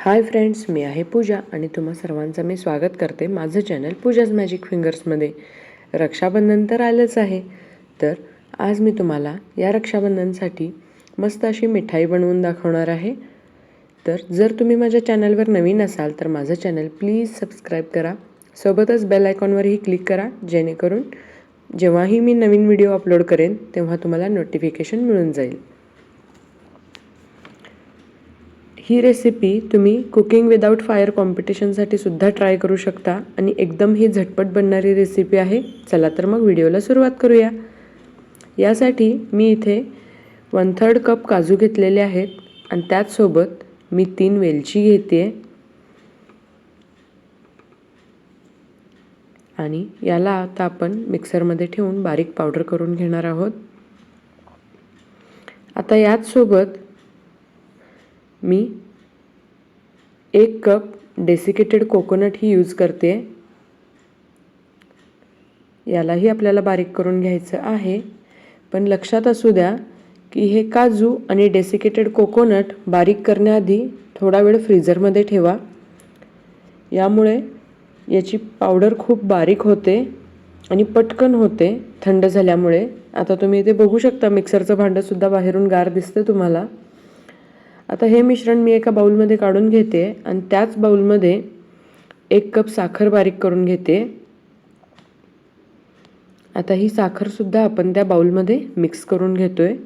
Hi friends मी आहे पूजा आणि तुम्हा सर्वांचं मी स्वागत करते माझं चॅनल पूजाज मॅजिक फिंगर्समध्ये. रक्षाबंधन तर आलंच आहे. तर आज मी तुम्हाला या रक्षाबंधनसाठी मस्त अशी मिठाई बनवून दाखवणार आहे. तर जर तुम्ही माझ्या चॅनलवर नवीन असाल तर माझं चॅनल प्लीज सबस्क्राईब करा. सोबतच बेल आयकॉनवरही क्लिक करा जेणेकरून जेव्हाही मी नवीन व्हिडिओ अपलोड करेन तेव्हा तुम्हाला नोटिफिकेशन मिळून जाईल. ही रेसिपी तुम्ही कुकिंग विदाऊट फायर कॉम्पिटिशनसाठी सुद्धा ट्राय करू शकता आणि एकदम ही झटपट बनणारी रेसिपी आहे. चला तर मग व्हिडिओला सुरुवात करूया. यासाठी मी इथे वन थर्ड कप काजू घेतलेले आहेत आणि त्याचसोबत मी तीन वेलची घेते आणि याला आता आपण मिक्सरमध्ये ठेवून बारीक पावडर करून घेणार आहोत. आता याचसोबत मी एक कप डेसिकेटेड कोकोनट ही यूज करते. यालाही आपल्याला बारीक करून घ्यायचं आहे. पण लक्षात असू द्या की हे काजू आणि डेसिकेटेड कोकोनट बारीक करण्याआधी थोडा वेळ फ्रीझरमध्ये ठेवा. यामुळे याची पावडर खूप बारीक होते आणि पटकन होते थंड झाल्यामुळे. आता तुम्ही इथे बघू शकता मिक्सरचं भांडंसुद्धा बाहेरून गार दिसते तुम्हाला. आता हे मिश्रण मी एका बाऊलमध्ये काढून घेते आणि त्याच बाऊलमध्ये एक कप साखर बारीक करून घेते. आता ही साखरसुद्धा आपण त्या बाऊलमध्ये मिक्स करून घेतो आहे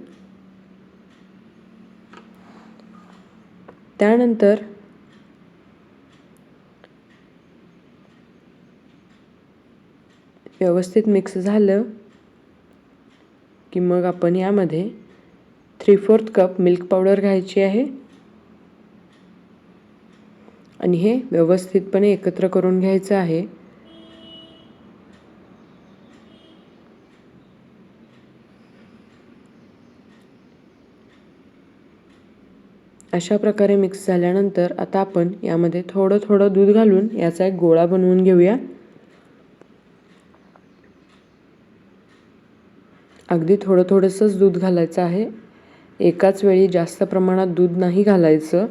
त्यानंतर व्यवस्थित मिक्स झालं की मग आपण यामध्ये three fourth cup milk powder घ्यायची आहे. आणि हे व्यवस्थितपणे एकत्र करून घ्यायचं आहे. अशा प्रकारे मिक्स झाल्यानंतर आता आपण यामध्ये थोडं थोडं दूध घालून याचा एक गोळा बनवून घेऊया. अगदी थोडं थोडंसंच दूध घालायचं आहे. एकाच वेळी जास्त प्रमाणात दूध नाही घालायचं.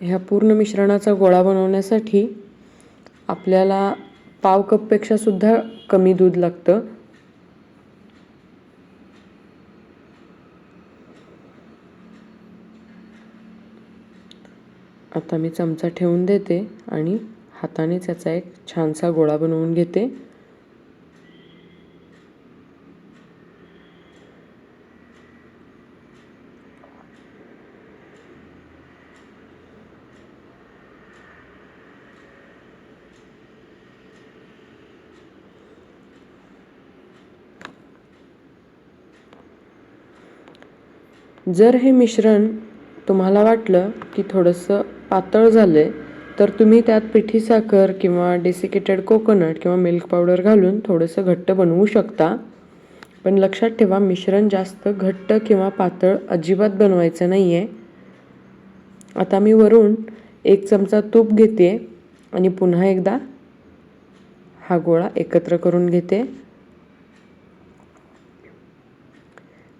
ह्या पूर्ण मिश्रणाचा गोळा बनवण्यासाठी आपल्याला पाव कपपेक्षा सुद्धा कमी दूध लागतं. आता मी चमचा ठेवून देते आणि हातानेच याचा एक छानसा गोळा बनवून घेते. जर हे मिश्रण तुम्हाला वाटलं की थोडंसं पातळ झालं आहे तर तुम्ही त्यात पिठी साखर किंवा डेसिकेटेड कोकोनट किंवा मिल्क पावडर घालून थोडंसं घट्ट बनवू शकता. पण लक्षात ठेवा मिश्रण जास्त घट्ट किंवा पातळ अजिबात बनवायचं नाही आहे आता मी वरून एक चमचा तूप घेते आणि पुन्हा एकदा हा गोळा एकत्र करून घेते.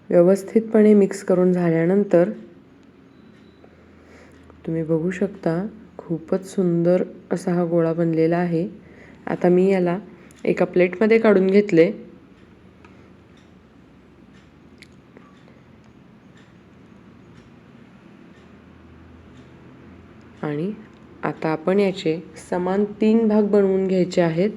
व्यवस्थितपणे मिक्स करून झाल्यानंतर तुम्ही बघू शकता खूपच सुंदर असा हा गोळा बनलेला आहे. आता मी याला एका प्लेटमध्ये काढून घेतले. आणि आता आपण याचे समान तीन भाग बनवून घ्यायचे आहेत.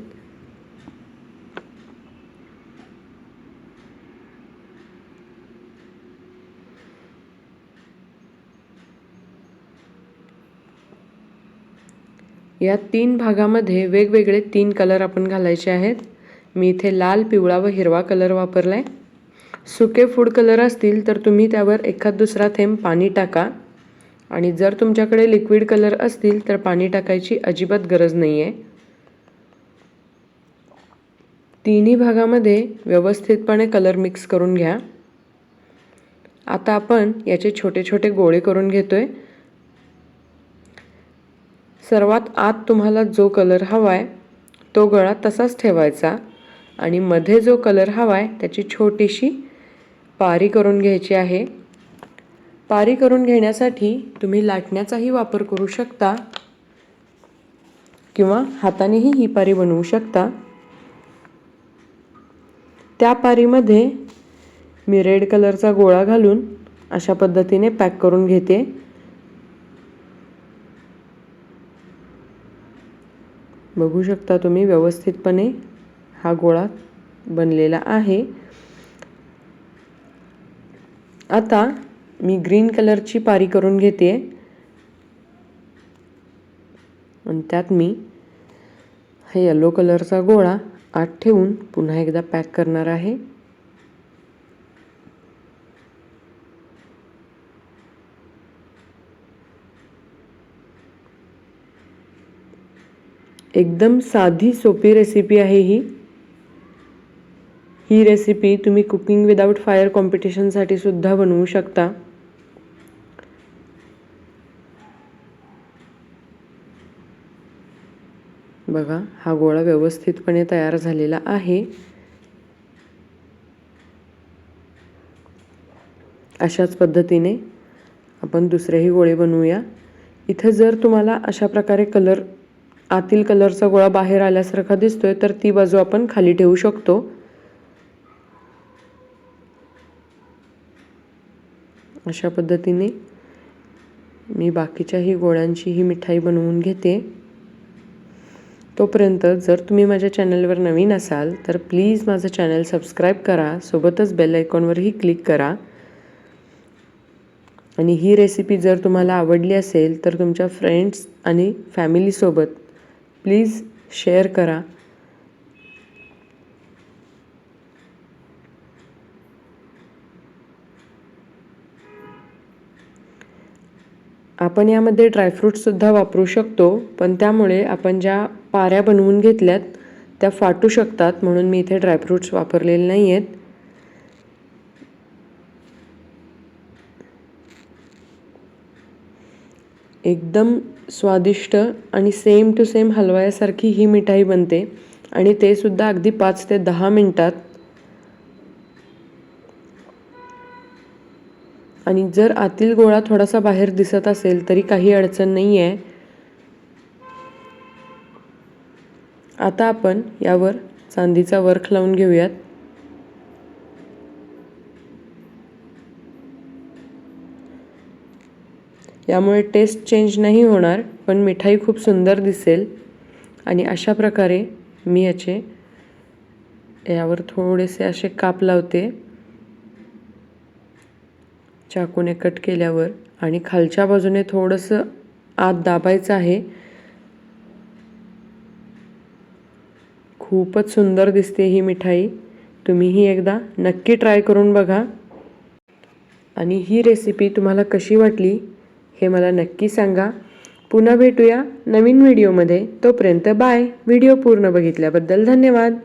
या तीन भागामध्ये वेगवेगळे तीन कलर आपण घालायचे आहेत. मी इथे लाल पिवळा व हिरवा कलर वापरला आहे सुके फूड कलर असतील तर तुम्ही त्यावर एखाद दुसरा थेंब पाणी टाका. आणि जर तुमच्याकडे लिक्विड कलर असतील तर पाणी टाकायची अजिबात गरज नाही आहे तिन्ही भागामध्ये व्यवस्थितपणे कलर मिक्स करून घ्या. आता आपण याचे छोटे छोटे गोळे करून घेतो आहे सर्वात आत तुम्हाला जो कलर हवा आहे तो गळा तसाच ठेवायचा आणि मध्ये जो कलर हवा आहे त्याची छोटीशी पारी करून घ्यायची आहे. पारी करून घेण्यासाठी तुम्ही लाटण्याचाही वापर करू शकता किंवा हातानेही ही पारी बनवू शकता. त्या पारीमध्ये मी रेड कलरचा गोळा घालून अशा पद्धतीने पॅक करून घेते. बघू शकता तुम्ही व्यवस्थितपणे हा गोळा बनलेला आहे. आता मी ग्रीन कलरची पारी करून घेते. आणि त्यात मी हा येलो कलरचा गोळा आत ठेवून पुन्हा एकदा पॅक करणार आहे. एकदम साधी सोपी रेसिपी आहे ही. ही रेसिपी तुम्ही कुकिंग विदाऊट फायर कॉम्पिटिशनसाठी सुद्धा बनवू शकता. बघा हा गोळा व्यवस्थितपणे तयार झालेला आहे. अशाच पद्धतीने आपण दुसरेही गोळे बनवूया. इथं जर तुम्हाला अशा प्रकारे कलर आतील कलरचा गोळा बाहेर आल्यासारखा दिसतोय तर ती बाजू आपण खाली ठेवू शकतो. अशा पद्धतीने मी बाकीच्याही गोळ्यांची ही मिठाई बनवून घेते. तोपर्यंत जर तुम्ही माझ्या चॅनलवर नवीन असाल तर प्लीज माझं चॅनल सबस्क्राईब करा सोबतच बेल आयकॉनवरही क्लिक करा. आणि ही रेसिपी जर तुम्हाला आवडली असेल तर तुमच्या फ्रेंड्स आणि फॅमिलीसोबत प्लीज शेअर करा. आपण यामध्ये ड्रायफ्रूटसुद्धा वापरू शकतो पण त्यामुळे आपण ज्या पाऱ्या बनवून घेतल्यात त्या फाटू शकतात म्हणून मी इथे ड्रायफ्रूट्स वापरलेले नाही आहेत एकदम स्वादिष्ट आणि सेम टू सेम हलवायासारखी ही मिठाई बनते. आणि ते सुद्धा अगदी पाच ते दहा मिनटात. आणि जर आतील गोळा थोडासा बाहेर दिसत असेल तरी काही अडचण नाही आहे आता आपण यावर चांदीचा वर्ख लावून घेऊयात. यामुळे टेस्ट चेंज नाही होणार पण मिठाई खूप सुंदर दिसेल. आणि अशा प्रकारे मी याचे यावर थोडेसे असे काप लावते. चाकूने कट केल्यावर. आणि खालच्या बाजूने थोडंसं आत दाबायचं आहे. खूपच सुंदर दिसते ही मिठाई. तुम्हीही एकदा नक्की ट्राय करून बघा. आणि ही रेसिपी तुम्हाला कशी वाटली? हे मला नक्की सांगा. पुन्हा भेटूया नवीन व्हिडिओमध्ये. तोपर्यंत बाय. व्हिडिओ पूर्ण बघितल्याबद्दल धन्यवाद.